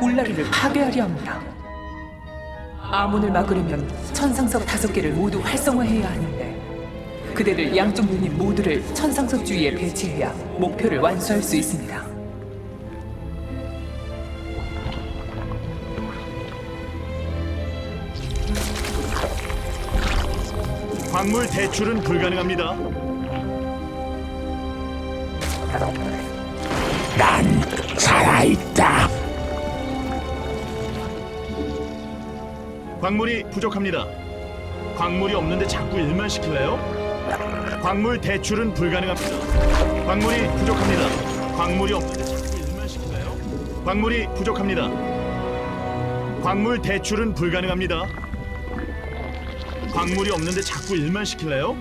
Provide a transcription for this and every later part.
울라리를 파괴하려 합니다. 아몬을 막으려면 천상석 다섯 개를 모두 활성화해야 하는데 그대들 양쪽 유닛 모두를 천상석 주위에 배치해야 목표를 완수할 수 있습니다. 광물 대출은 불가능합니다. 난 살아있다. 광물이 부족합니다. 광물이 없는데 자꾸 일만 시킬래요? 광물 대출은 불가능합니다. 광물이 부족합니다. 광물이 없는데 자꾸 일만 시킬래요? 광물이 부족합니다. 광물 대출은 불가능합니다. 광물이 없는데 자꾸 일만 시킬래요?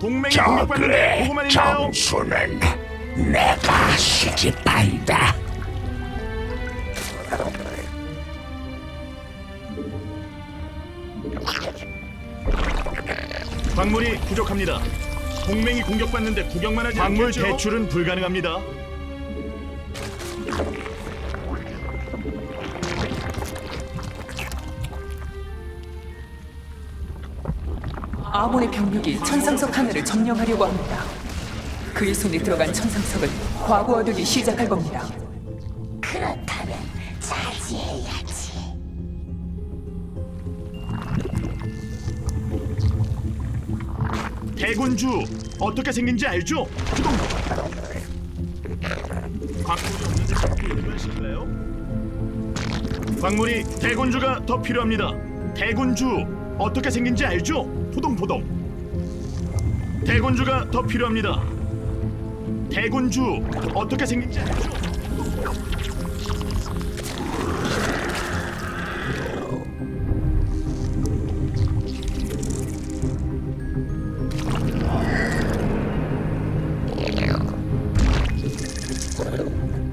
동맹이 공격받는데 보고만 있나요? 정수는 내가 수집한다. 광물이 부족합니다. 동맹이 공격받는데 구경만 하지 광물 않겠죠? 대출은 불가능합니다. 아몬의 병력이 천상석 하나를 점령하려고 합니다. 그의 손에 들어간 천상석은 과부하되기 시작할 겁니다. 그렇다 대군주 어떻게 생긴지 알죠? 일만 시킬래요? 광물이 대군주가 더 필요합니다. 대군주 어떻게 생긴지 알죠? 포동포동. 대군주가 더 필요합니다. 대군주 어떻게 생긴지 알죠?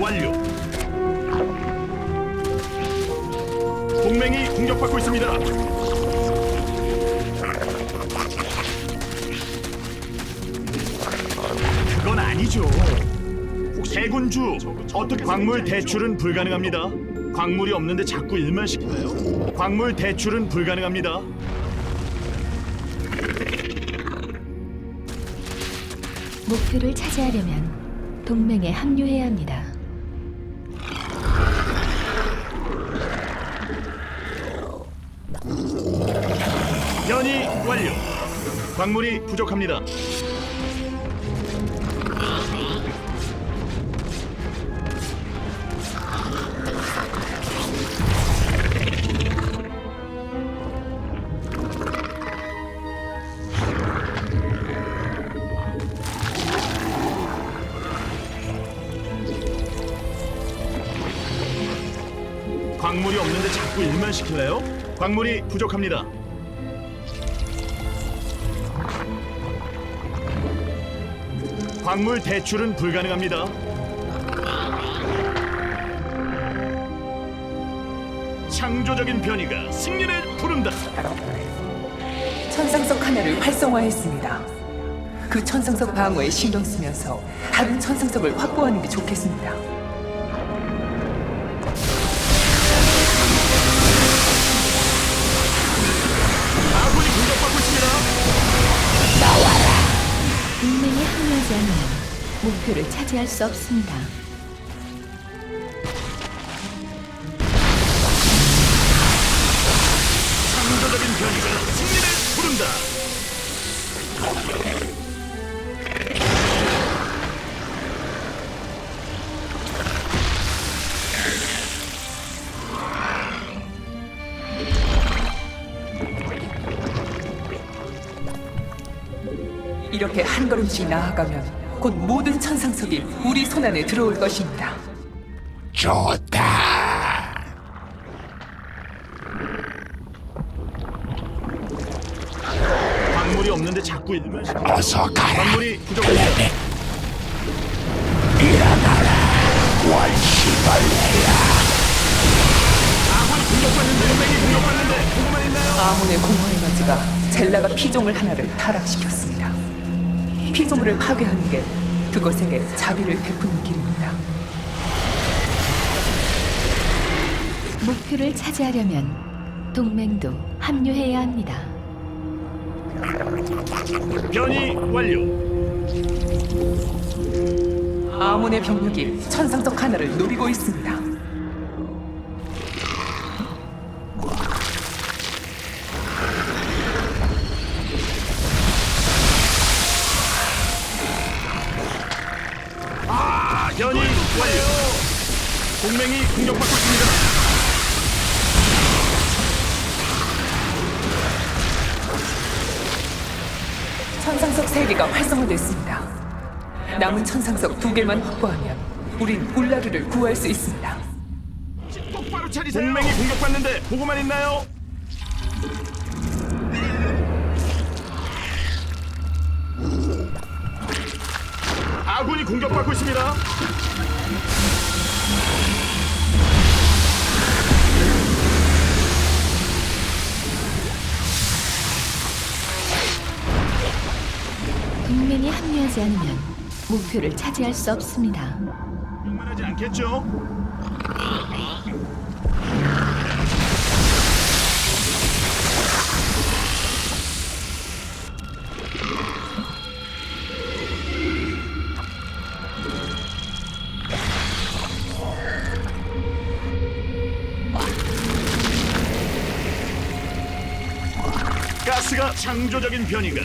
완료. 동맹이 공격받고 있습니다. 그건 아니죠. 대군주 어떻게 광물 대출은 불가능합니다. 광물이 없는데 자꾸 일만 시킬래요? 광물 대출은 불가능합니다. 목표를 차지하려면 동맹에 합류해야 합니다. 완료. 광물이 부족합니다. 광물이 없는데 자꾸 일만 시킬래요? 광물이 부족합니다. 광물 대출은 불가능합니다. 창조적인 변이가 승리를 부른다. 천상석 하나를 활성화했습니다. 그 천상석 방어에 신경 쓰면서 다른 천상석을 확보하는 게 좋겠습니다. 목표를 차지할 수 없습니다. 창조적인 변이가 승리를 부른다. 이렇게 한 걸음씩 나아가면 곧곧 모든 천상석이 우리 손안에 들어올 것입니다. 좋다. 광물이 없는데 자꾸 일만 시켜. 어서 가라. 광물이 부족합니다. 레벨. 일어나라. 원시벌레야. 아군이 공격받는데 동맹이 공격받는데 보고만 있나요? 아몬의 공허의 가지가 젤라가 피조물 하나를 타락시켰습니다. 피조물을 파괴하는 게 그것에게 자비를 베푸는 길입니다. 목표를 차지하려면 동맹도 합류해야 합니다. 변이 완료. 아몬의 병력이 천상석 하나를 노리고 있습니다. 동맹이 공격받고 있습니다. 천상석 세 개가 활성화됐습니다. 남은 천상석 두 개만 확보하면 우린 울라르를 구할 수 있습니다. 똑바로 차리세요. 동맹이 공격받는데 보고만 있나요? 아군이 공격받고 있습니다. 동맹이 합류하지 않으면 목표를 차지할 수 없습니다. 말하지 않겠죠? 가스가 창조적인 변이가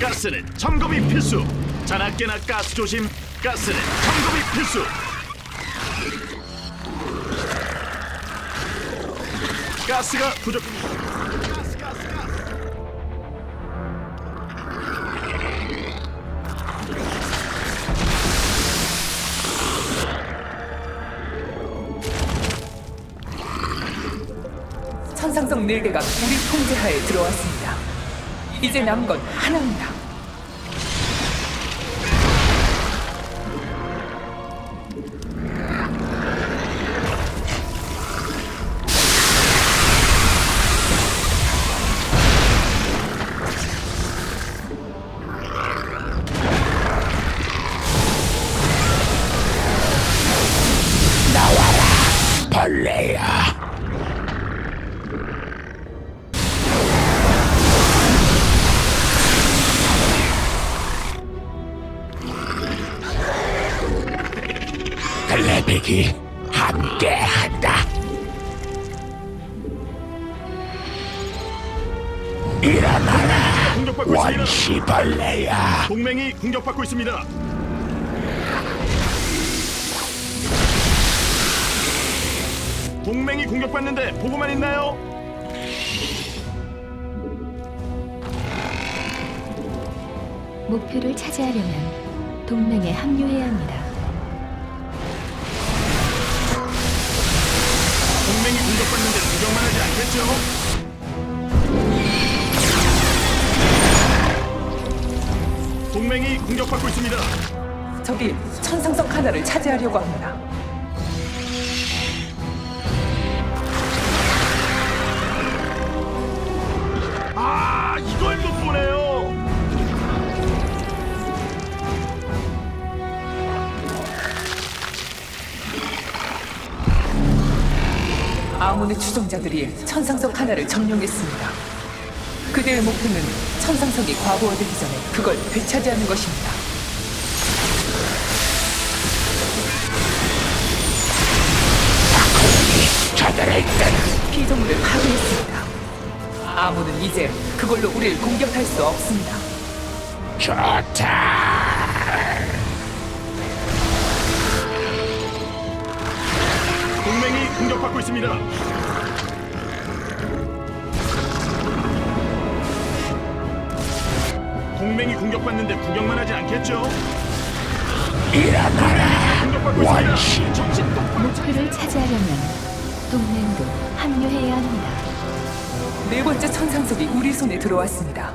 가스는 점검이 필수. 자나깨나 가스 조심. 가스는 점검이 필수. 가스가 부족 천상석 네 개가 우리 통제하에 들어왔습니다. 이제 남은 건 하나입니다. 원시벌레야. 동맹이 공격받고 있습니다 동맹이 공격받는데 보고만 있나요? 목표를 차지하려면 동맹에 합류해야 합니다. 동맹이 공격받는데 구경만 하지 않겠죠? 동맹이 공격받고 있습니다. 적이 천상석 하나를 차지하려고 합니다. 아, 이걸 못 보네요. 아몬의 추종자들이 천상석 하나를 점령했습니다. 그들의 목표는 천상석이 과부하되기 전에 그걸 되찾이하는 것입니다. 피조물을 파괴했습니다. 아몬은 이제 그걸로 우리를 공격할 수 없습니다. 좋다. 동맹이 공격받고 있습니다. 동맹 동맹이 공격받는데 구경만 하지 않겠죠? 일어나라 원신 있습니다. 정신 똑바로 목표를 차지하려면 동맹도 합류해야 합니다. 네 번째 천상석이 우리 손에 들어왔습니다.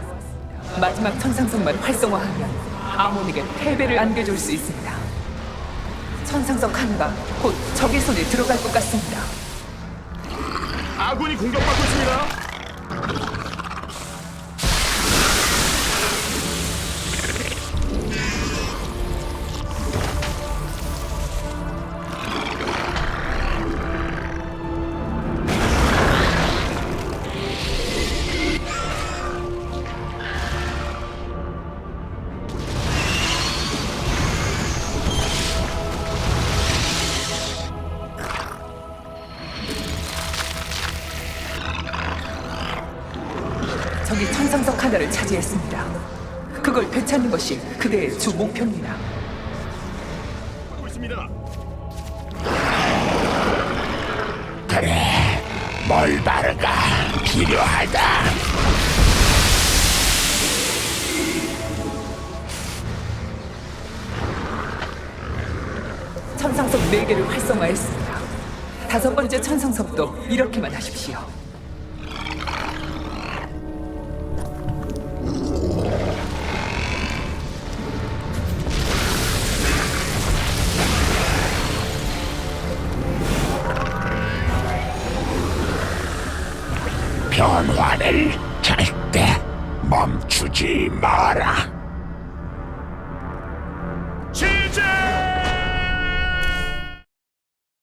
마지막 천상석만 활성화하면 아몬에게 패배를 안겨줄 수 있습니다. 천상석 하나가 곧 적의 손에 들어갈 것 같습니다. 아군이 공격받고 있습니다. 하나를 차지했습니다. 그걸 되찾는 것이 그대의 주 목표입니다. 있습니다. 그래 몰바르가 필요하다 천상석 4개를 활성화했습니다. 다섯 번째 천상석도 이렇게만 하십시오. 변화를 절대 멈추지 마라